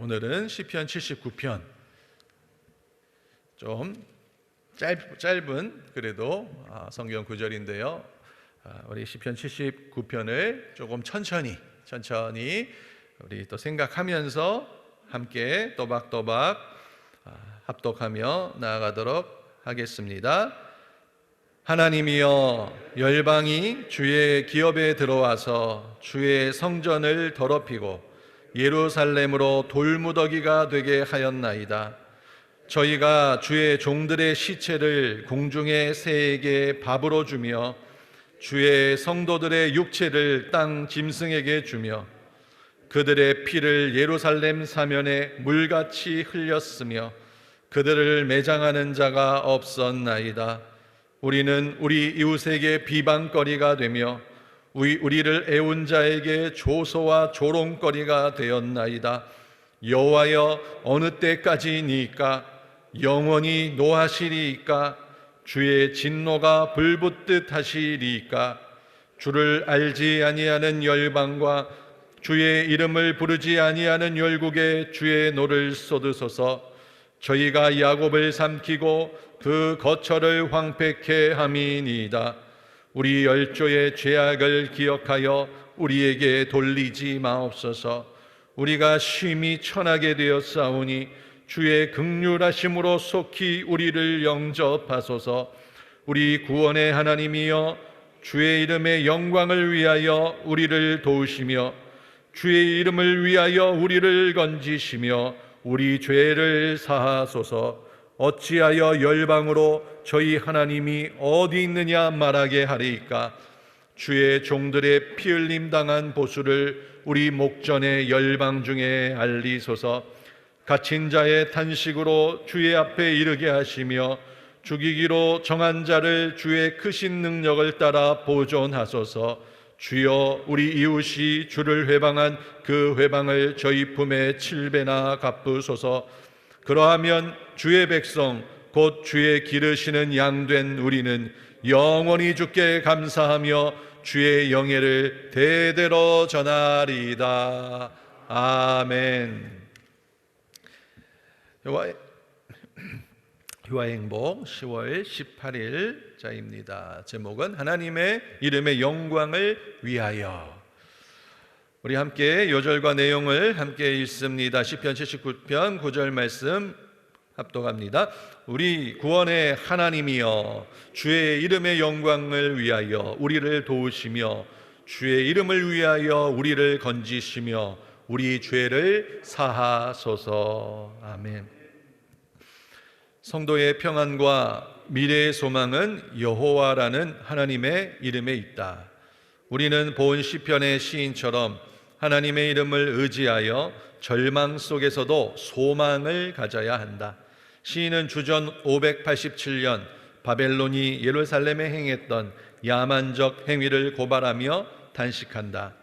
오늘은 시편 79편 좀 짧, 짧은 그래도 아, 성경 구절인데요. 아, 우리 시편 79편을 조금 천천히 천천히 우리 또 생각하면서 함께 또박또박 아, 합독하며 나아가도록 하겠습니다. 하나님이여 열방이 주의 기업에 들어와서 주의 성전을 더럽히고 예루살렘으로 돌무더기가 되게 하였나이다. 저희가 주의 종들의 시체를 공중의 새에게 밥으로 주며 주의 성도들의 육체를 땅 짐승에게 주며 그들의 피를 예루살렘 사면에 물같이 흘렸으며 그들을 매장하는 자가 없었나이다. 우리는 우리 이웃에게 비방거리가 되며 우리, 우리를 애운 자에게 조소와 조롱거리가 되었나이다. 여호와여 어느 때까지니까? 영원히 노하시리이까? 주의 진노가 불붙듯 하시리이까? 주를 알지 아니하는 열방과 주의 이름을 부르지 아니하는 열국에 주의 노를 쏟으소서. 저희가 야곱을 삼키고 그 거처를 황폐케 함이니이다 우리 열조의 죄악을 기억하여 우리에게 돌리지 마옵소서. 우리가 심히 천하게 되었사오니 주의 극률하심으로 속히 우리를 영접하소서. 우리 구원의 하나님이여 주의 이름의 영광을 위하여 우리를 도우시며 주의 이름을 위하여 우리를 건지시며 우리 죄를 사하소서. 어찌하여 열방으로 저희 하나님이 어디 있느냐 말하게 하리이까? 주의 종들의 피 흘림 당한 보수를 우리 목전의 열방 중에 알리소서. 갇힌 자의 탄식으로 주의 앞에 이르게 하시며 죽이기로 정한 자를 주의 크신 능력을 따라 보존하소서. 주여 우리 이웃이 주를 회방한 그 회방을 저희 품에 칠배나 갚으소서. 그러하면 주의 백성 곧 주의 기르시는 양 된 우리는 영원히 주께 감사하며 주의 영예를 대대로 전하리이다. 아멘. 효와, 효와의 행복 10월 18일 자입니다. 제목은 하나님의 이름의 영광을 위하여. 우리 함께 요절과 내용을 함께 읽습니다. 시편 79편 9절 말씀 합독합니다. 우리 구원의 하나님이여 주의 이름의 영광을 위하여 우리를 도우시며 주의 이름을 위하여 우리를 건지시며 우리 죄를 사하소서. 아멘. 성도의 평안과 미래의 소망은 여호와라는 하나님의 이름에 있다. 우리는 본 시편의 시인처럼 하나님의 이름을 의지하여 절망 속에서도 소망을 가져야 한다. 시인은 주전 587년 바벨론이 예루살렘에 행했던 야만적 행위를 고발하며 단식한다.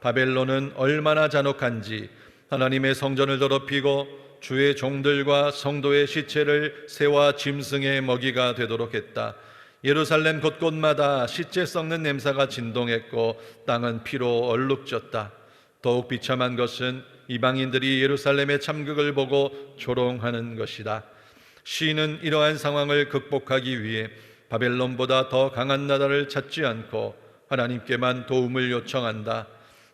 바벨론은 얼마나 잔혹한지 하나님의 성전을 더럽히고 주의 종들과 성도의 시체를 새와 짐승의 먹이가 되도록 했다. 예루살렘 곳곳마다 시체 썩는 냄새가 진동했고 땅은 피로 얼룩졌다. 더욱 비참한 것은 이방인들이 예루살렘의 참극을 보고 조롱하는 것이다. 시인은 이러한 상황을 극복하기 위해 바벨론보다 더 강한 나라를 찾지 않고 하나님께만 도움을 요청한다.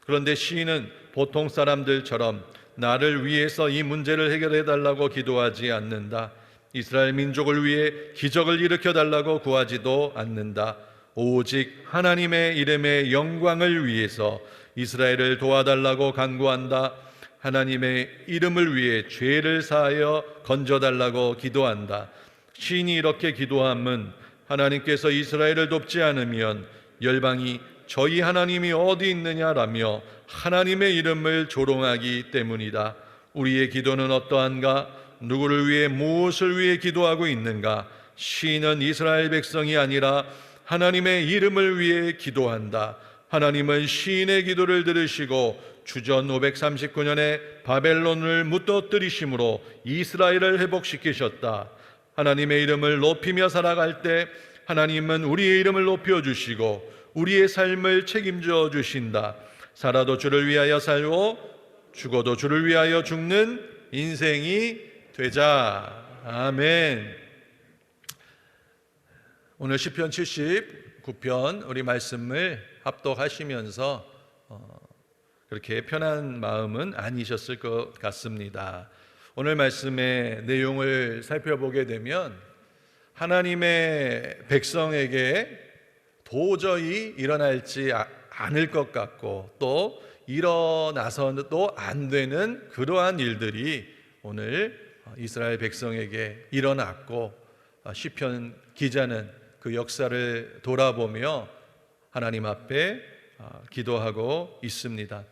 그런데 시인은 보통 사람들처럼 나를 위해서 이 문제를 해결해 달라고 기도하지 않는다. 이스라엘 민족을 위해 기적을 일으켜 달라고 구하지도 않는다. 오직 하나님의 이름의 영광을 위해서 이스라엘을 도와달라고 간구한다. 하나님의 이름을 위해 죄를 사하여 건져달라고 기도한다. 시인이 이렇게 기도함은 하나님께서 이스라엘을 돕지 않으면 열방이 저희 하나님이 어디 있느냐라며 하나님의 이름을 조롱하기 때문이다. 우리의 기도는 어떠한가? 누구를 위해 무엇을 위해 기도하고 있는가? 시인은 이스라엘 백성이 아니라 하나님의 이름을 위해 기도한다. 하나님은 시인의 기도를 들으시고 주전 539년에 바벨론을 무너뜨리심으로 이스라엘을 회복시키셨다. 하나님의 이름을 높이며 살아갈 때 하나님은 우리의 이름을 높여 주시고 우리의 삶을 책임져 주신다. 살아도 주를 위하여 살고 죽어도 주를 위하여 죽는 인생이 되자. 아멘. 오늘 시편 79편 우리 말씀을 합독하시면서 어, 그렇게 편한 마음은 아니셨을 것 같습니다. 오늘 말씀의 내용을 살펴보게 되면 하나님의 백성에게 도저히 일어날지 아- 않을 것 같고 또 일어나서도 안 되는 그러한 일들이 오늘 이스라엘 백성에게 일어났고 아, 시편 기자는 그 역사를 돌아보며 하나님 앞에 아, 기도하고 있습니다.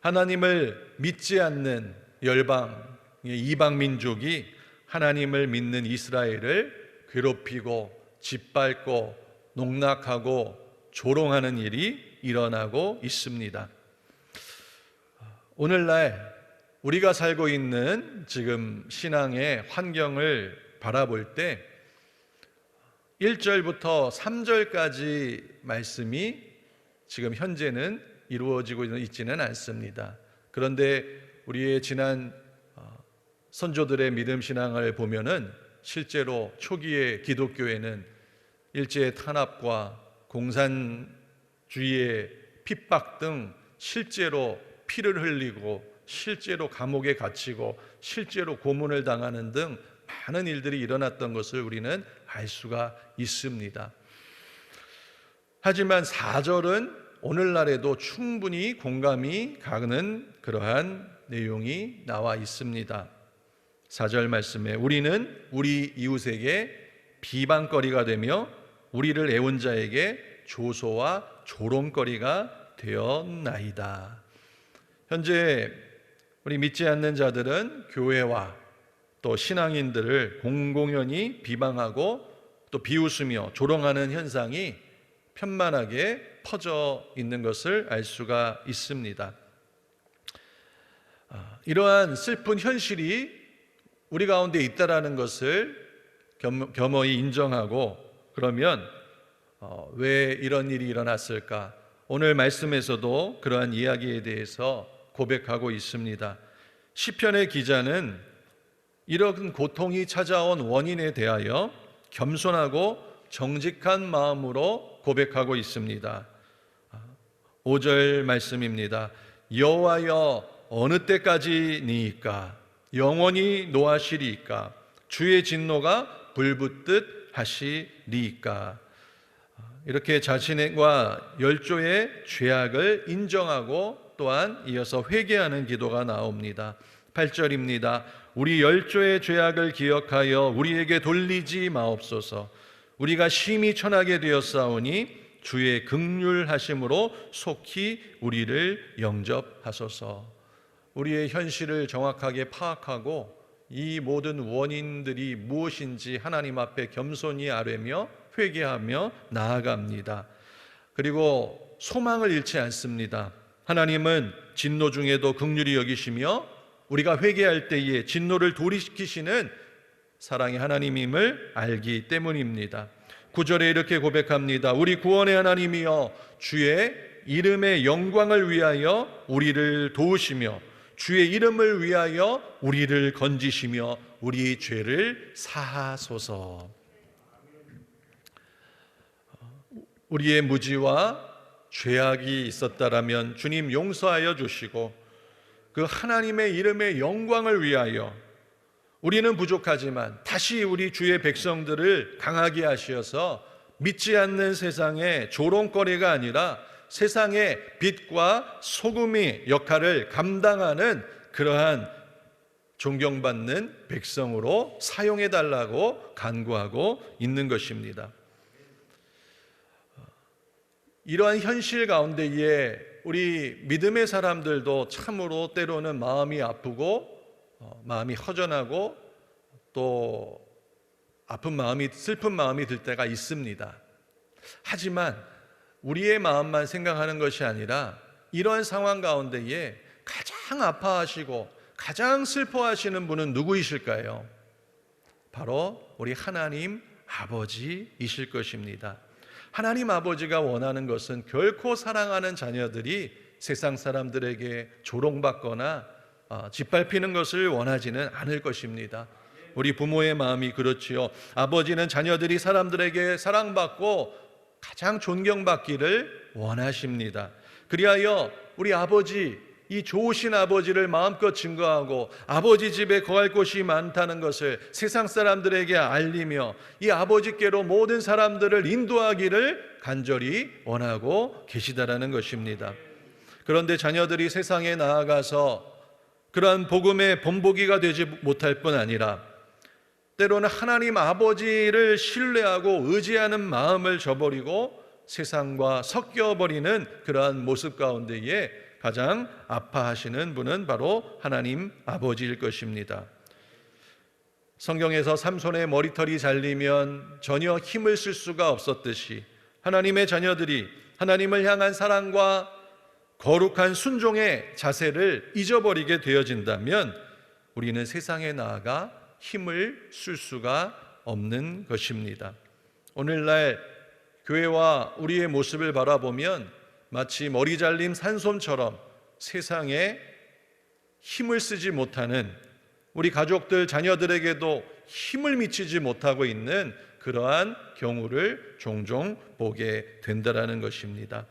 하나님을 믿지 않는 열방 이방 민족이 하나님을 믿는 이스라엘을 괴롭히고 짓밟고 농락하고 조롱하는 일이 일어나고 있습니다. 오늘날 우리가 살고 있는 지금 신앙의 환경을 바라볼 때 1절부터 3절까지 말씀이 지금 현재는 이루어지고 있지는 않습니다. 그런데 우리의 지난 어, 선조들의 믿음 신앙을 보면은 실제로 초기의 기독교에는 일제의 탄압과 공산주의의 핍박 등 실제로 피를 흘리고 실제로 감옥에 갇히고 실제로 고문을 당하는 등 많은 일들이 일어났던 것을 우리는 알 수가 있습니다. 하지만 4절은 오늘날에도 충분히 공감이 가는 그러한 내용이 나와 있습니다. 4절 말씀에 우리는 우리 이웃에게 비방거리가 되며 우리를 애운 자에게 조소와 조롱거리가 되었나이다. 현재 우리 믿지 않는 자들은 교회와 또 신앙인들을 공공연히 비방하고 또 비웃으며 조롱하는 현상이 편만하게 퍼져 있는 것을 알 수가 있습니다. 아, 이러한 슬픈 현실이 우리 가운데 있다라는 것을 겸, 겸허히 인정하고 그러면 어, 왜 이런 일이 일어났을까? 오늘 말씀에서도 그러한 이야기에 대해서 고백하고 있습니다. 시편의 기자는 이런 고통이 찾아온 원인에 대하여 겸손하고 정직한 마음으로 고백하고 있습니다. 5절 말씀입니다. 여호와여 어느 때까지니이까 영원히 노하시리이까 주의 진노가 불붙듯 하시리이까 이렇게 자신과 열조의 죄악을 인정하고 또한 이어서 회개하는 기도가 나옵니다. 8절입니다. 우리 열조의 죄악을 기억하여 우리에게 돌리지 마옵소서. 우리가 심히 천하게 되었사오니 주의 극률하심으로 속히 우리를 영접하소서. 우리의 현실을 정확하게 파악하고 이 모든 원인들이 무엇인지 하나님 앞에 겸손히 아뢰며 회개하며 나아갑니다. 그리고 소망을 잃지 않습니다. 하나님은 진노 중에도 극률이 여기시며 우리가 회개할 때에 진노를 도리시키시는 사랑의 하나님임을 알기 때문입니다. 9절에 이렇게 고백합니다. 우리 구원의 하나님이여 주의 이름의 영광을 위하여 우리를 도우시며 주의 이름을 위하여 우리를 건지시며 우리 죄를 사하소서. 우리의 무지와 죄악이 있었다라면 주님 용서하여 주시고 그 하나님의 이름의 영광을 위하여 우리는 부족하지만 다시 우리 주의 백성들을 강하게 하시어서 믿지 않는 세상의 조롱거리가 아니라 세상의 빛과 소금의 역할을 감당하는 그러한 존경받는 백성으로 사용해 달라고 간구하고 있는 것입니다. 이러한 현실 가운데에 우리 믿음의 사람들도 참으로 때로는 마음이 아프고 어, 마음이 허전하고 또 아픈 마음이 슬픈 마음이 들 때가 있습니다. 하지만 우리의 마음만 생각하는 것이 아니라 이러한 상황 가운데에 가장 아파하시고 가장 슬퍼하시는 분은 누구이실까요? 바로 우리 하나님 아버지이실 것입니다. 하나님 아버지가 원하는 것은 결코 사랑하는 자녀들이 세상 사람들에게 조롱받거나 어, 짓밟히는 것을 원하지는 않을 것입니다. 우리 부모의 마음이 그렇지요. 아버지는 자녀들이 사람들에게 사랑받고 가장 존경받기를 원하십니다. 그리하여 우리 아버지 이 좋으신 아버지를 마음껏 증거하고 아버지 집에 거할 곳이 많다는 것을 세상 사람들에게 알리며 이 아버지께로 모든 사람들을 인도하기를 간절히 원하고 계시다라는 것입니다. 그런데 자녀들이 세상에 나아가서 그러한 복음의 본보기가 되지 못할 뿐 아니라 때로는 하나님 아버지를 신뢰하고 의지하는 마음을 저버리고 세상과 섞여버리는 그러한 모습 가운데에 가장 아파하시는 분은 바로 하나님 아버지일 것입니다. 성경에서 삼손의 머리털이 잘리면 전혀 힘을 쓸 수가 없었듯이 하나님의 자녀들이 하나님을 향한 사랑과 거룩한 순종의 자세를 잊어버리게 되어진다면 우리는 세상에 나아가 힘을 쓸 수가 없는 것입니다. 오늘날 교회와 우리의 모습을 바라보면 마치 머리 잘림 산솜처럼 세상에 힘을 쓰지 못하는 우리 가족들 자녀들에게도 힘을 미치지 못하고 있는 그러한 경우를 종종 보게 된다라는 것입니다.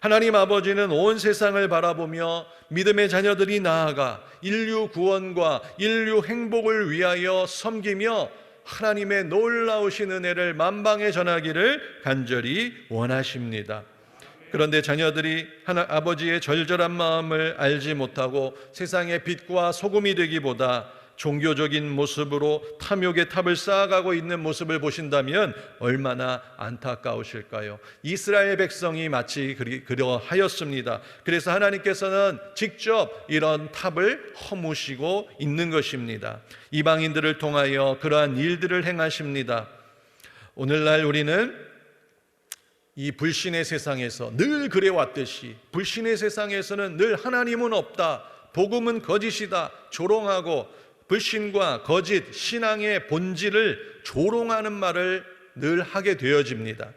하나님 아버지는 온 세상을 바라보며 믿음의 자녀들이 나아가 인류 구원과 인류 행복을 위하여 섬기며 하나님의 놀라우신 은혜를 만방에 전하기를 간절히 원하십니다. 그런데 자녀들이 하나 아버지의 절절한 마음을 알지 못하고 세상의 빛과 소금이 되기보다 종교적인 모습으로 탐욕의 탑을 쌓아가고 있는 모습을 보신다면 얼마나 안타까우실까요? 이스라엘 백성이 마치 그러하였습니다. 그래서 하나님께서는 직접 이런 탑을 허무시고 있는 것입니다. 이방인들을 통하여 그러한 일들을 행하십니다. 오늘날 우리는 이 불신의 세상에서 늘 그래 왔듯이 불신의 세상에서는 늘 하나님은 없다. 복음은 거짓이다. 조롱하고 불신과 거짓, 신앙의 본질을 조롱하는 말을 늘 하게 되어집니다.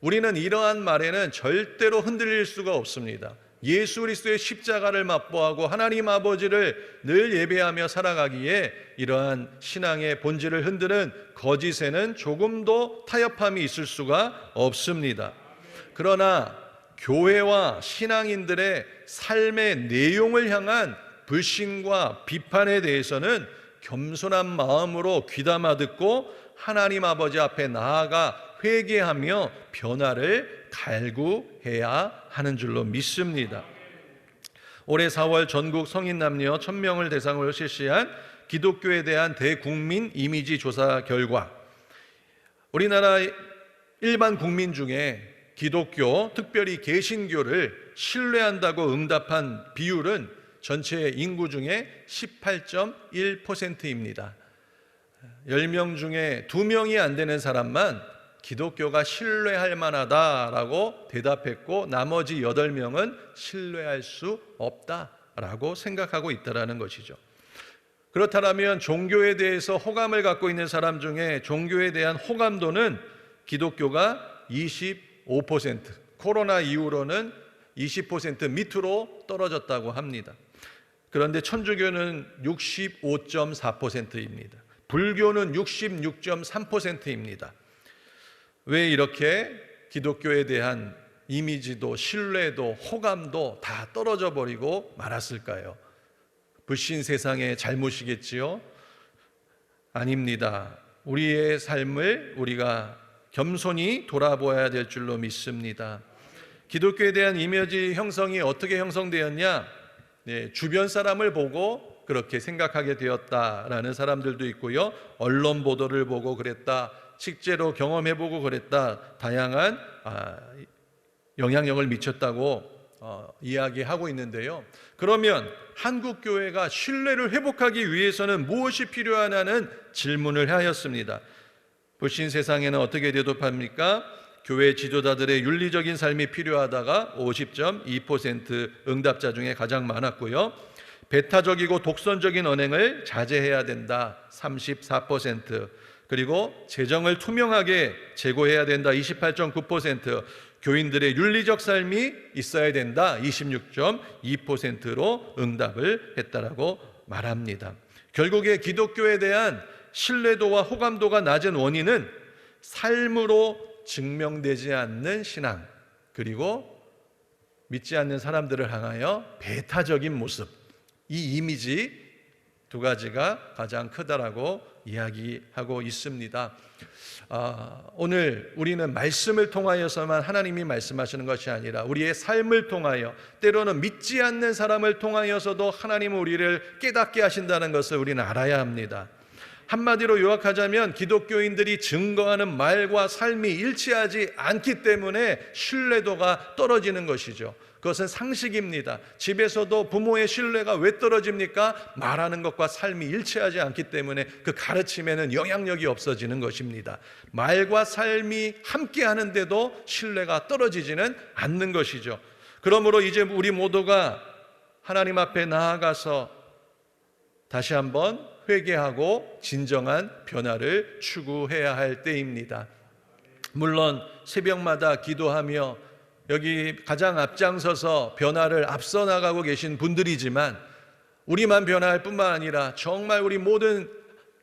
우리는 이러한 말에는 절대로 흔들릴 수가 없습니다. 예수 그리스도의 십자가를 맛보하고 하나님 아버지를 늘 예배하며 살아가기에 이러한 신앙의 본질을 흔드는 거짓에는 조금도 타협함이 있을 수가 없습니다. 그러나 교회와 신앙인들의 삶의 내용을 향한 불신과 비판에 대해서는 겸손한 마음으로 귀담아 듣고 하나님 아버지 앞에 나아가 회개하며 변화를 갈구해야 하는 줄로 믿습니다. 올해 4월 전국 성인 남녀 1000명을 대상으로 실시한 기독교에 대한 대국민 이미지 조사 결과 우리나라 일반 국민 중에 기독교, 특별히 개신교를 신뢰한다고 응답한 비율은 전체 인구 중에 18.1%입니다. 10명 중에 2명이 안 되는 사람만 기독교가 신뢰할 만하다라고 대답했고 나머지 8명은 신뢰할 수 없다라고 생각하고 있다라는 것이죠. 그렇다면 종교에 대해서 호감을 갖고 있는 사람 중에 종교에 대한 호감도는 기독교가 25%, 코로나 이후로는 20% 밑으로 떨어졌다고 합니다. 그런데 천주교는 65.4%입니다. 불교는 66.3%입니다. 왜 이렇게 기독교에 대한 이미지도 신뢰도 호감도 다 떨어져 버리고 말았을까요? 불신 세상의 잘못이겠지요? 아닙니다. 우리의 삶을 우리가 겸손히 돌아보아야 될 줄로 믿습니다. 기독교에 대한 이미지 형성이 어떻게 형성되었냐? 네, 주변 사람을 보고 그렇게 생각하게 되었다라는 사람들도 있고요. 언론 보도를 보고 그랬다. 실제로 경험해 보고 그랬다. 다양한 아, 영향력을 미쳤다고 어, 이야기하고 있는데요. 그러면 한국 교회가 신뢰를 회복하기 위해서는 무엇이 필요하냐는 질문을 하였습니다. 불신 세상에는 어떻게 대답합니까? 교회 지도자들의 윤리적인 삶이 필요하다가 50.2% 응답자 중에 가장 많았고요. 배타적이고 독선적인 언행을 자제해야 된다. 34%. 그리고 재정을 투명하게 제고해야 된다. 28.9%. 교인들의 윤리적 삶이 있어야 된다. 26.2%로 응답을 했다라고 말합니다. 결국에 기독교에 대한 신뢰도와 호감도가 낮은 원인은 삶으로 증명되지 않는 신앙, 그리고 믿지 않는 사람들을 향하여 배타적인 모습, 이 이미지 두 가지가 가장 크다라고 이야기하고 있습니다. 아, 오늘 우리는 말씀을 통하여서만 하나님이 말씀하시는 것이 아니라 우리의 삶을 통하여 때로는 믿지 않는 사람을 통하여서도 하나님은 우리를 깨닫게 하신다는 것을 우리는 알아야 합니다. 한마디로 요약하자면 기독교인들이 증거하는 말과 삶이 일치하지 않기 때문에 신뢰도가 떨어지는 것이죠. 그것은 상식입니다. 집에서도 부모의 신뢰가 왜 떨어집니까? 말하는 것과 삶이 일치하지 않기 때문에 그 가르침에는 영향력이 없어지는 것입니다. 말과 삶이 함께 하는데도 신뢰가 떨어지지는 않는 것이죠. 그러므로 이제 우리 모두가 하나님 앞에 나아가서 다시 한번 회개하고 진정한 변화를 추구해야 할 때입니다. 물론 새벽마다 기도하며 여기 가장 앞장서서 변화를 앞서 나가고 계신 분들이지만 우리만 변화할 뿐만 아니라 정말 우리 모든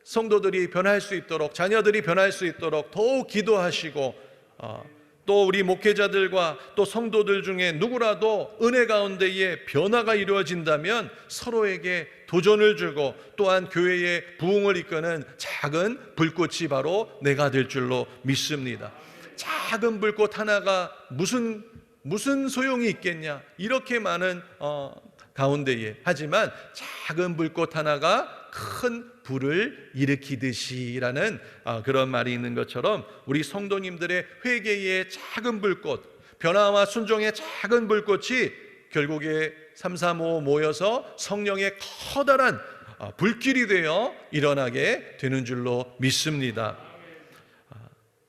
성도들이 변할 수 있도록 자녀들이 변할 수 있도록 더욱 기도하시고 어, 또 우리 목회자들과 또 성도들 중에 누구라도 은혜 가운데에 변화가 이루어진다면 서로에게 도전을 주고 또한 교회의 부흥을 이끄는 작은 불꽃이 바로 내가 될 줄로 믿습니다. 작은 불꽃 하나가 무슨 무슨 소용이 있겠냐? 이렇게 많은 어, 가운데에 하지만 작은 불꽃 하나가 큰 불을 일으키듯이라는 어, 그런 말이 있는 것처럼 우리 성도님들의 회개의 작은 불꽃, 변화와 순종의 작은 불꽃이 결국에 3, 3, 5 모여서 성령의 커다란 어, 불길이 되어 일어나게 되는 줄로 믿습니다. 아,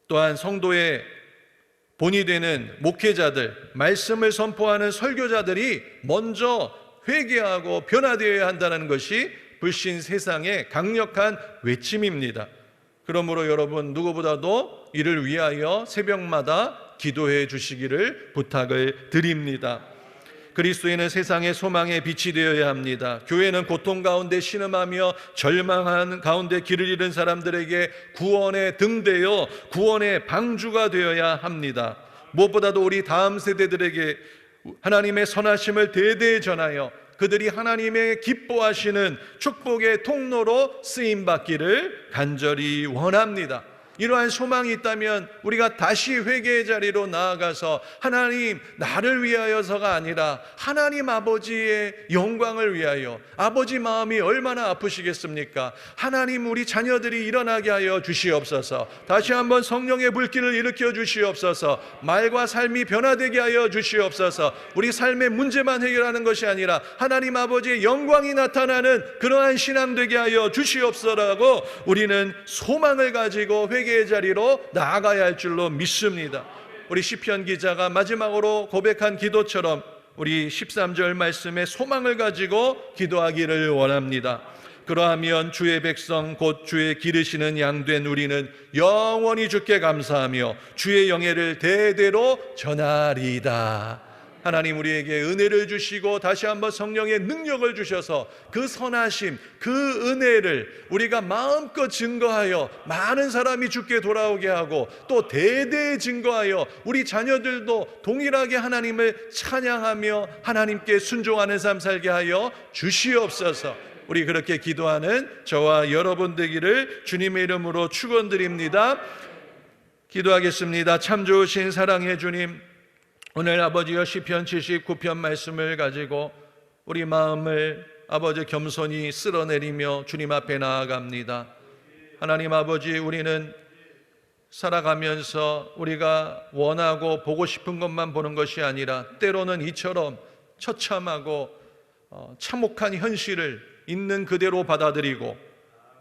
또한 성도의 본이 되는 목회자들, 말씀을 선포하는 설교자들이 먼저 회개하고 변화되어야 한다는 것이 불신 세상의 강력한 외침입니다. 그러므로 여러분 누구보다도 이를 위하여 새벽마다 기도해 주시기를 부탁을 드립니다. 그리스도인은 세상의 소망의 빛이 되어야 합니다. 교회는 고통 가운데 신음하며 절망한 가운데 길을 잃은 사람들에게 구원의 등대요, 구원의 방주가 되어야 합니다. 무엇보다도 우리 다음 세대들에게 하나님의 선하심을 대대히 전하여 그들이 하나님의 기뻐하시는 축복의 통로로 쓰임 받기를 간절히 원합니다. 이러한 소망이 있다면 우리가 다시 회개의 자리로 나아가서 하나님 나를 위하여서가 아니라 하나님 아버지의 영광을 위하여 아버지 마음이 얼마나 아프시겠습니까? 하나님 우리 자녀들이 일어나게 하여 주시옵소서. 다시 한번 성령의 불길을 일으켜 주시옵소서. 말과 삶이 변화되게 하여 주시옵소서. 우리 삶의 문제만 해결하는 것이 아니라 하나님 아버지의 영광이 나타나는 그러한 신앙 되게 하여 주시옵소서라고 우리는 소망을 가지고 회 회개의 자리로 나아가야 할 줄로 믿습니다. 우리 시편 기자가 마지막으로 고백한 기도처럼 우리 13절 말씀에 소망을 가지고 기도하기를 원합니다. 그러하면 주의 백성 곧 주의 기르시는 양된 우리는 영원히 주께 감사하며 주의 영예를 대대로 전하리다. 하나님 우리에게 은혜를 주시고 다시 한번 성령의 능력을 주셔서 그 선하심, 그 은혜를 우리가 마음껏 증거하여 많은 사람이 죽게 돌아오게 하고 또 대대에 증거하여 우리 자녀들도 동일하게 하나님을 찬양하며 하나님께 순종하는 삶 살게 하여 주시옵소서. 우리 그렇게 기도하는 저와 여러분 되기를 주님의 이름으로 축원드립니다. 기도하겠습니다. 참 좋으신 사랑의 주님 오늘 아버지여 시편 79편 말씀을 가지고 우리 마음을 아버지 겸손히 쓸어내리며 주님 앞에 나아갑니다. 하나님 아버지 우리는 살아가면서 우리가 원하고 보고 싶은 것만 보는 것이 아니라 때로는 이처럼 처참하고 어, 참혹한 현실을 있는 그대로 받아들이고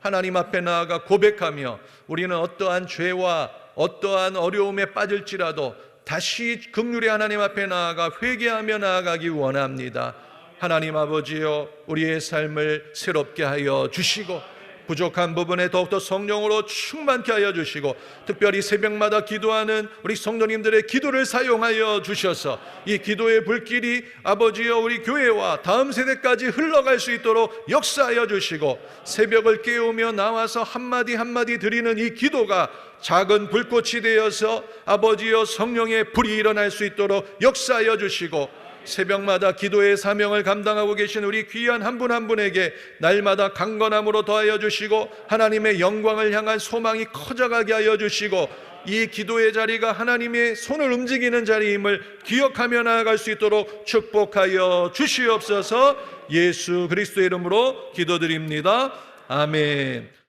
하나님 앞에 나아가 고백하며 우리는 어떠한 죄와 어떠한 어려움에 빠질지라도 다시 극률의 하나님 앞에 나아가 회개하며 나아가기 원합니다. 하나님 아버지여 우리의 삶을 새롭게 하여 주시고 부족한 부분에 더욱더 성령으로 충만케 하여 주시고 특별히 새벽마다 기도하는 우리 성도님들의 기도를 사용하여 주셔서 이 기도의 불길이 아버지여 우리 교회와 다음 세대까지 흘러갈 수 있도록 역사하여 주시고 새벽을 깨우며 나와서 한마디 한마디 드리는 이 기도가 작은 불꽃이 되어서 아버지여 성령의 불이 일어날 수 있도록 역사하여 주시고 새벽마다 기도의 사명을 감당하고 계신 우리 귀한 한분한 분에게 날마다 강건함으로 더하여 주시고 하나님의 영광을 향한 소망이 커져가게 하여 주시고 이 기도의 자리가 하나님의 손을 움직이는 자리임을 기억하며 나아갈 수 있도록 축복하여 주시옵소서 예수 그리스도의 이름으로 기도드립니다. 아멘.